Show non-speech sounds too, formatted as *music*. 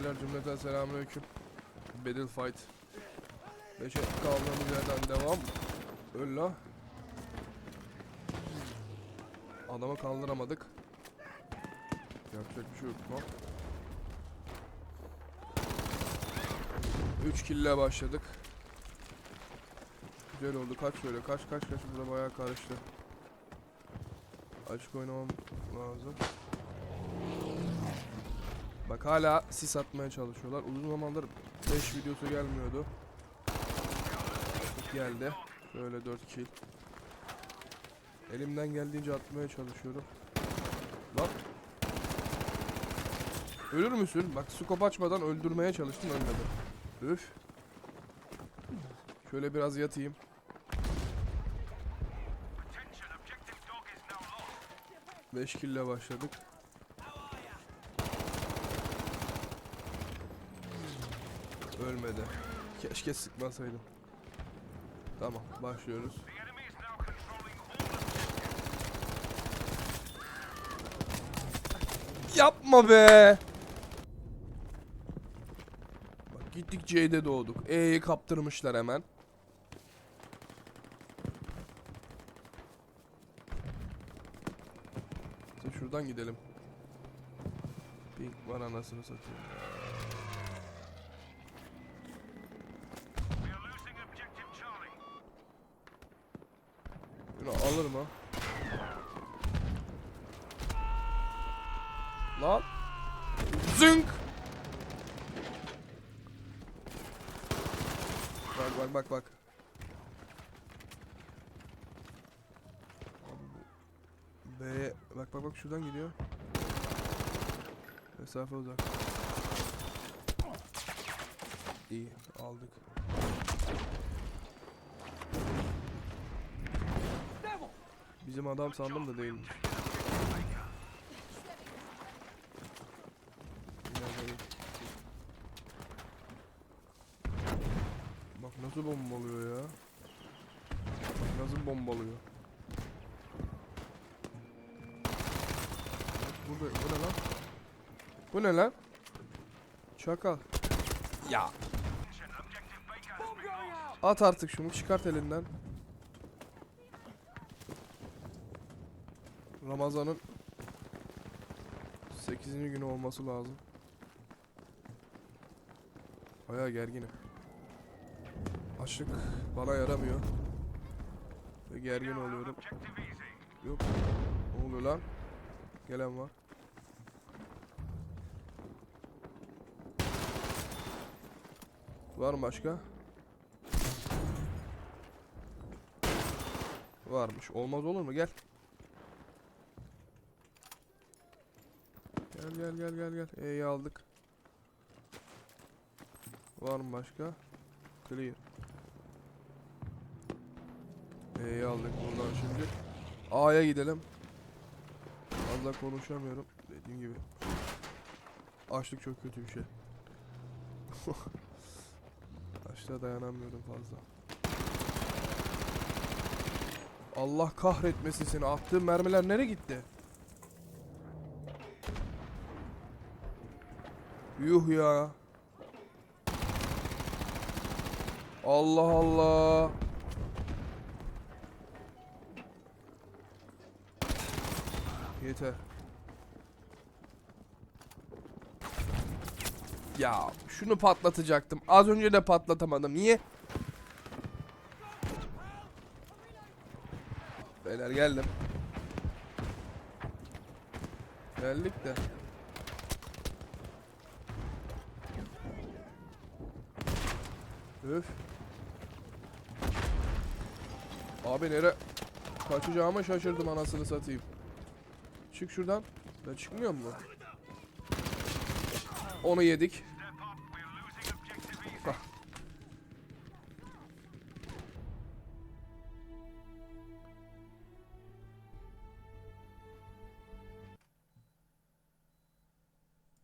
Beyler cümleten selamünaleyküm. Battle fight. 5'e kaldığımız yerden devam. Öl la. Adamı kaldıramadık. Yapacak bir şey yok. Hop. 3 kille başladık. Güzel oldu. Kaç şöyle kaç kaç kaç burada bayağı karıştı. Açık oynamam lazım. Bak hala sis atmaya çalışıyorlar. Uzun zamandır 5 videosu gelmiyordu. Geldi. Böyle 4 kill. Elimden geldiğince atmaya çalışıyorum. Lan. Ölür müsün? Bak skop açmadan öldürmeye çalıştım ölmedi. Üf. Şöyle biraz yatayım. Beş kille başladık. Ölmedi. Keşke sıkmasaydım. Tamam, başlıyoruz. Yapma be. Bak gittik C'de doğduk. E'yi kaptırmışlar hemen. Şimdi şuradan gidelim. Pink var anasını satayım. Bunu alır mı? Lan. Zınk. Bak bak bak bak. Abi bu- B bak bak bak şuradan gidiyor. Mesafe uzak. İyi aldık. Bizim adam sandım da değilmiş. Bak nasıl bombalıyor ya. Bak nasıl bombalıyor. Burada bu ne lan? Bu ne lan? Çakal. Ya. At artık şunu çıkart elinden. Ramazan'ın 8. günü olması lazım. Bayağı gerginim. Açlık bana yaramıyor. Ve gergin oluyorum. Yok. Ne oluyor lan? Gelen var. Var mı başka? Varmış. Olmaz olur mu? Gel gel gel gel gel. E'yi aldık. Var mı başka? Clear. E'yi aldık buradan şimdi. A'ya gidelim. Fazla konuşamıyorum. Dediğim gibi. Açlık çok kötü bir şey. *laughs* Açlığa dayanamıyorum fazla. Allah kahretmesin seni. Attığım mermiler nereye gitti? Yuh ya. Allah Allah. Yeter. Ya şunu patlatacaktım. Az önce de patlatamadım. Niye? Beyler geldim. Geldik de. Öf. Abi nere kaçacağıma şaşırdım anasını satayım. Çık şuradan. Ben çıkmıyor mu? Onu yedik.